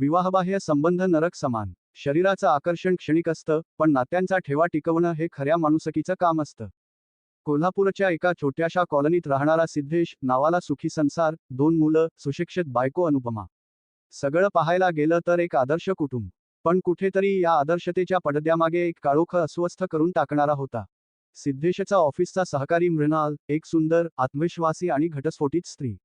विवाहबाह्य संबंध नरक समान. शरीराचं आकर्षण क्षणिक असतं पण नात्यांचा ठेवा टिकवणं हे खऱ्या माणुसकीचं काम असतं. कोल्हापूरच्या एका छोट्याशा कॉलनीत राहणारा सिद्धेश नावाला सुखी संसार दोन मुलं सुशिक्षित बायको अनुपमा. सगळं पाहायला गेलं तर एक आदर्श कुटुंब. पण कुठेतरी या आदर्शतेच्या पडद्यामागे एक काळोख अस्वस्थ करून टाकणारा होता. सिद्धेशचा ऑफिसचा सहकारी मृणाल एक सुंदर आत्मविश्वासी आणि घटस्फोटीत स्त्री.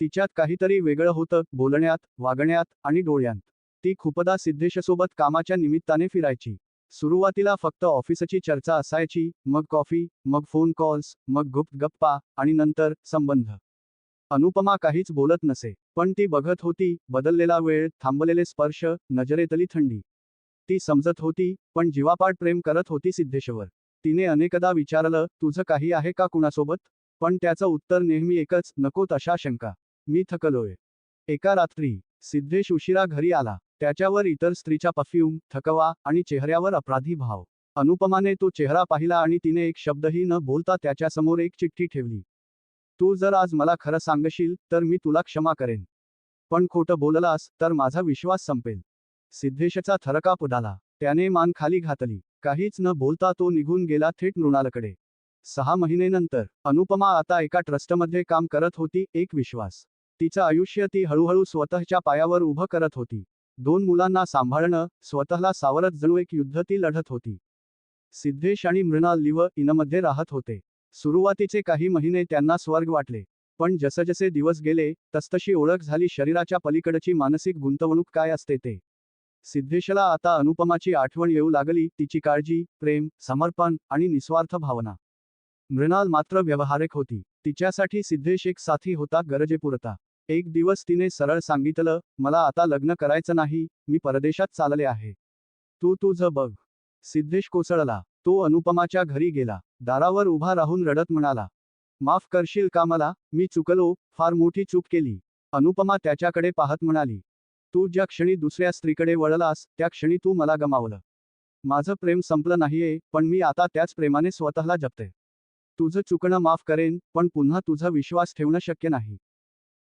तिच्यात काहीतरी वेगळं होतं बोलण्यात वागण्यात आणि डोळ्यांत. ती खूपदा सिद्धेशसोबत कामाच्या निमित्ताने फिरायची. सुरुवातीला फक्त ऑफिसची चर्चा असायची मग कॉफी मग फोन कॉल्स मग गुप्त गप्पा आणि नंतर संबंध. अनुपमा काहीच बोलत नसे पण ती बघत होती बदललेला वेळ थांबलेले स्पर्श नजरेतली थंडी. ती समजत होती पण जीवापाड प्रेम करत होती सिद्धेश्वर. तिने अनेकदा विचारलं तुझं काही आहे का कुणासोबत? पण त्याचं उत्तर नेहमी एकच नको तशा शंका. मी थकलोय. एका रात्री सिद्धेश उशिरा घरी आला. त्याच्यावर इतर स्त्रीचा परफ्यूम थकवा आणि चेहऱ्यावर अपराधी भाव. अनुपमाने तो चेहरा पाहिला आणि तिने एक शब्दही न बोलता त्याच्यासमोर एक चिठ्ठी ठेवली. तू जर आज मला खरं सांगशील तर मी तुला क्षमा करेन. पण खोटं बोललास तर माझा विश्वास संपेल. सिद्धेशचा थरकाप उडाला. त्याने मान खाली घातली. काहीच न बोलता तो निघून गेला थेट मृणालकडे. सहा महिनेनंतर अनुपमा आता एका ट्रस्टमध्ये काम करत होती एक विश्वास. तिचं आयुष्य ती हळूहळू स्वतःच्या पायावर उभं करत होती. दोन मुलांना सांभाळणं स्वतःला सावरत जणू एक युद्ध ती लढत होती. सिद्धेश आणि मृणाल लिव इनमध्ये राहत होते. सुरुवातीचे काही महिने त्यांना स्वर्ग वाटले. पण जसजसे दिवस गेले तसतशी ओळख झाली शरीराच्या पलीकडची मानसिक गुंतवणूक काय असते ते. सिद्धेशला आता अनुपमाची आठवण येऊ लागली तिची काळजी प्रेम समर्पण आणि निस्वार्थ भावना. मृणाल मात्र व्यवहारिक होती. तिच्यासाठी सिद्धेश एक साथी होता गरजेपुरता. एक दिवस तिने सरळ सांगितलं मला आता लग्न करायचं नाही मी परदेशात चालले आहे. तू तुझं बघ. सिद्धेश कोसळला. तो अनुपमाच्या घरी गेला. दारावर उभा राहून रडत म्हणाला माफ करशील का मला? मी चुकलो फार मोठी चूक केली. अनुपमा त्याच्याकडे पाहत म्हणाली तू ज्या क्षणी दुसऱ्या स्त्रीकडे वळलास त्या क्षणी तू मला गमावलं. माझं प्रेम संपलं नाहीये पण मी आता त्याच प्रेमाने स्वतःला जपते. तुझं चुकणं माफ करेन पण पुन्हा तुझा विश्वास ठेवणं शक्य नाही.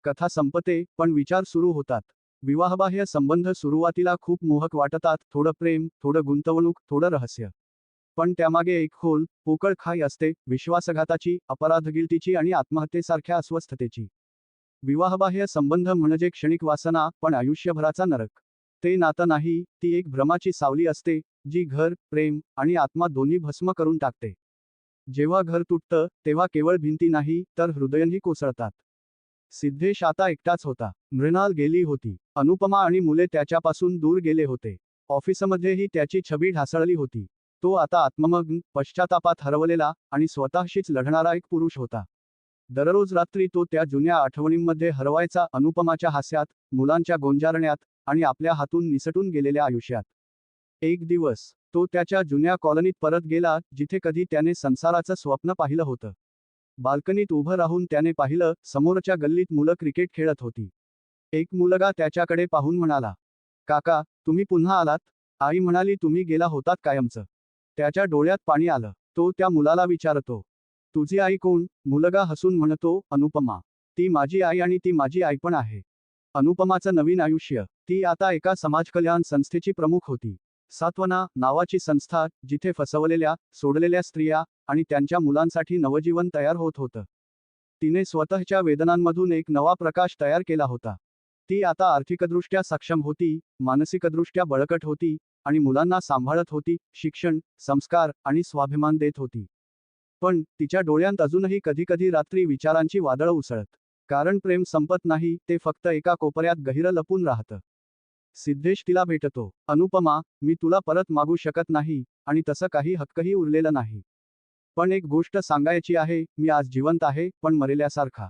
कथा संपते पण विचार सुरू होतात. विवाहबाह्य संबंध सुरुवातीला खूप मोहक वाटतात थोडं प्रेम थोडं गुंतवणूक थोडं रहस्य. पण त्यामागे एक खोल पोकळ खाई असते विश्वासघाताची अपराधगिलतीची आणि आत्महत्येसारख्या अस्वस्थतेची. विवाहबाह्य संबंध म्हणजे क्षणिक वासना पण आयुष्यभराचा नरक. ते नातं नाही ती एक भ्रमाची सावली असते जी घर प्रेम आणि आत्मा दोन्ही भस्म करून टाकते. जेव्हा घर तुटतं तेव्हा केवळ भिंती नाही तर हृदयही कोसळतात. सिद्धेश आता एकटाच होता. मृणाल गेली होती. अनुपमा आणि मुले त्याच्यापासून दूर गेले होते. ऑफिसमध्येही त्याची छबी ढासळली होती. तो आता आत्ममग्न पश्चातापात हरवलेला आणि स्वतःशीच लढणारा एक पुरुष होता. दररोज रात्री तो त्या जुन्या आठवणींमध्ये हरवायचा अनुपमाच्या हास्यात मुलांच्या गोंजारण्यात आणि आपल्या हातून निसटून गेलेल्या आयुष्यात. एक दिवस तो त्याच्या जुन्या कॉलनीत परत गेला जिथे कधी त्याने संसाराचं स्वप्न पाहिलं होतं. बाल्कनीत उभं राहून त्याने पाहिलं समोरच्या गल्लीत मुलं क्रिकेट खेळत होती. एक मुलगा त्याच्याकडे पाहून म्हणाला काका तुम्ही पुन्हा आलात? आई म्हणाली तुम्ही गेला होतात कायमचं. त्याच्या डोळ्यात पाणी आलं. तो त्या मुलाला विचारतो तुझी आई कोण? मुलगा हसून म्हणतो अनुपमा. ती माझी आई आणि ती माझी आई पण आहे. अनुपमाचं नवीन आयुष्य. ती आता एका समाजकल्याण संस्थेची प्रमुख होती. सात्वना नावाची संस्था जिथे फसवलेल्या सोडलेल्या स्त्रिया आणि त्यांच्या मुलांसाठी नवजीवन तयार होत होतं. तिने स्वतःच्या वेदनांमधून एक नवा प्रकाश तयार केला होता. ती आता आर्थिकदृष्ट्या सक्षम होती मानसिकदृष्ट्या बळकट होती आणि मुलांना सांभाळत होती शिक्षण संस्कार आणि स्वाभिमान देत होती. पण तिच्या डोळ्यांत अजूनही कधीकधी रात्री विचारांची वादळं उसळत. कारण प्रेम संपत नाही ते फक्त एका कोपऱ्यात गहिरं लपून राहतं. सिद्धेश तिला भेटतो. अनुपमा मी तुला परत मागू शकत नाही आणि तसं काही हक्कही उरलेलं नाही. पण एक गोष्ट सांगायची आहे मी आज जिवंत आहे पण मरेल्यासारखा.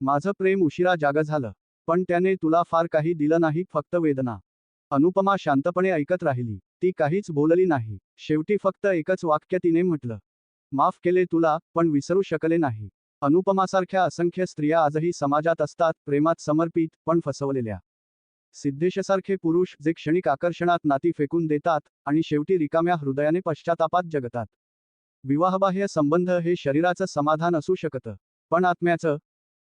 माझं प्रेम उशिरा जाग झालं पण त्याने तुला फार काही दिलं नाही फक्त वेदना. अनुपमा शांतपणे ऐकत राहिली ती काहीच बोलली नाही. शेवटी फक्त एकच वाक्य तिने म्हटलं माफ केले तुला पण विसरू शकले नाही. अनुपमासारख्या असंख्य स्त्रिया आजही समाजात असतात प्रेमात समर्पित पण फसवलेल्या. सिद्धेशसारखे पुरुष जे क्षणिक आकर्षणात नाती फेकून देतात आणि शेवटी रिकाम्या हृदयाने पश्चातापात जगतात. विवाहबाह्य संबंध हे शरीराचं समाधान असू शकतं. पण आत्म्याचं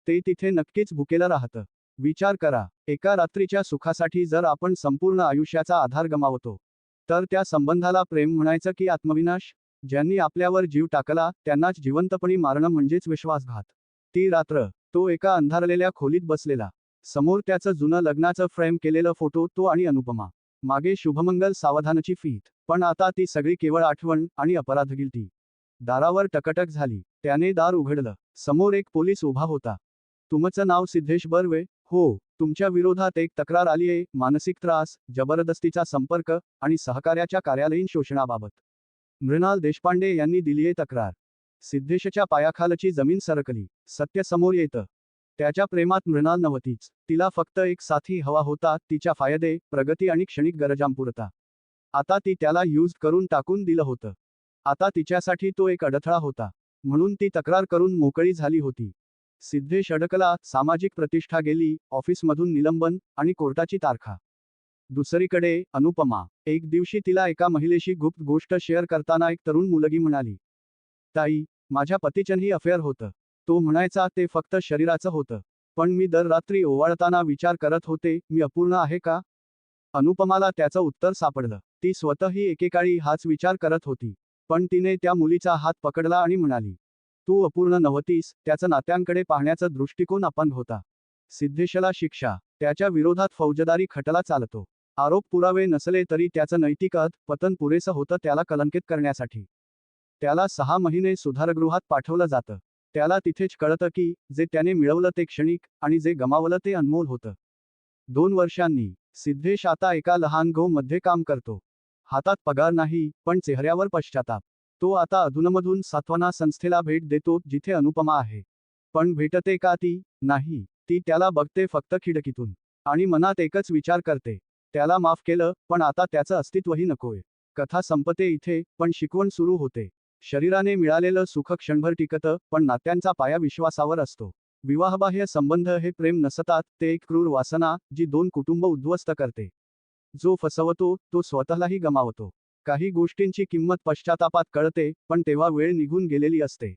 ते तिथे नक्कीच भुकेलं राहतं. विचार करा एका रात्रीच्या सुखासाठी जर आपण संपूर्ण आयुष्याचा आधार गमावतो तर त्या संबंधाला प्रेम म्हणायचं की आत्मविनाश? ज्यांनी आपल्यावर जीव टाकला त्यांनाच जिवंतपणी मारणं म्हणजेच विश्वासघात. ती रात्र तो एका अंधारलेल्या खोलीत बसलेला. समोर त्याचं जुनं लग्नाचं फ्रेम केलेलं फोटो तो आणि अनुपमा. मागे शुभमंगल सावधानाची फीत. पण आता ती सगळी केवळ आठवण आणि अपराध गिलती दारावर टकटक झाली. त्याने दार उघडलं. समोर एक पोलीस उभा होता. तुमचं नाव सिद्धेश बर्वे? हो. तुमच्या विरोधात एक तक्रार आलीये मानसिक त्रास जबरदस्तीचा संपर्क आणि सहकार्याच्या कार्यालयीन शोषणाबाबत. मृणाल देशपांडे यांनी दिलीये तक्रार. सिद्धेशच्या पायाखालची जमीन सरकली. सत्य समोर येतं. त्याच्या प्रेमात मृणाल नव्हतीच. तिला फक्त एक साथी हवा होता तिच्या फायदे प्रगती आणि क्षणिक गरजांपुरता. आता ती त्याला यूज करून टाकून दिलं होतं. आता तिच्यासाठी तो एक अडथळा होता. म्हणून ती तक्रार करून मोकळी झाली होती. सिद्धेश अडकला सामाजिक प्रतिष्ठा गेली ऑफिसमधून निलंबन आणि कोर्टाची तारखा. दुसरीकडे अनुपमा. एक दिवशी तिला एका महिलेशी गुप्त गोष्ट शेअर करताना एक तरुण मुलगी म्हणाली ताई माझ्या पतीचंही अफेअर होतं. तो म्हणायचा ते फक्त शरीराचं होतं. पण मी दर रात्री ओवाळताना विचार करत होते मी अपूर्ण आहे का? अनुपमाला त्याचं उत्तर सापडलं. ती स्वतःही एकेकाळी हाच विचार करत होती. पण तिने त्या मुलीचा हात पकडला आणि म्हणाली तू अपूर्ण नव्हतीस त्याचं नात्यांकडे पाहण्याचा दृष्टिकोन अपंग होता. सिद्धेशला शिक्षा त्याच्या विरोधात फौजदारी खटला चालतो. आरोप पुरावे नसले तरी त्याचं नैतिक पतन पुरेसं होतं त्याला कलंकित करण्यासाठी. त्याला सहा महिने सुधारगृहात पाठवलं जातं. त्याला तिथेच कळतं की जे त्याने मिळवलं ते क्षणिक आणि जे गमावलं ते अनमोल होतं. दोन वर्षांनी सिद्धेश आता एका लहान गो मध्ये काम करतो. हातात पगार नाही पण चेहऱ्यावर पश्चाताप. तो आता अधूनमधून सात्वना संस्थेला भेट देतो जिथे अनुपमा आहे. पण भेटते का ती? नाही. ती त्याला बघते फक्त खिडकीतून. आणि मनात एकच विचार करते. त्याला माफ केलं पण आता त्याचं अस्तित्वही नकोय. कथा संपते इथे पण शिकवण सुरू होते. शरीराने मिळालेलं सुख क्षणभर टिकतं पण नात्यांचा पाया विश्वासावर असतो. विवाहबाह्य संबंध हे प्रेम नसतात ते एक क्रूर वासना जी दोन कुटुंब उद्ध्वस्त करते. जो फसवतो तो स्वतःलाही गमावतो. काही गोष्टींची किंमत पश्चातापात कळते पण तेव्हा वेळ निघून गेलेली असते.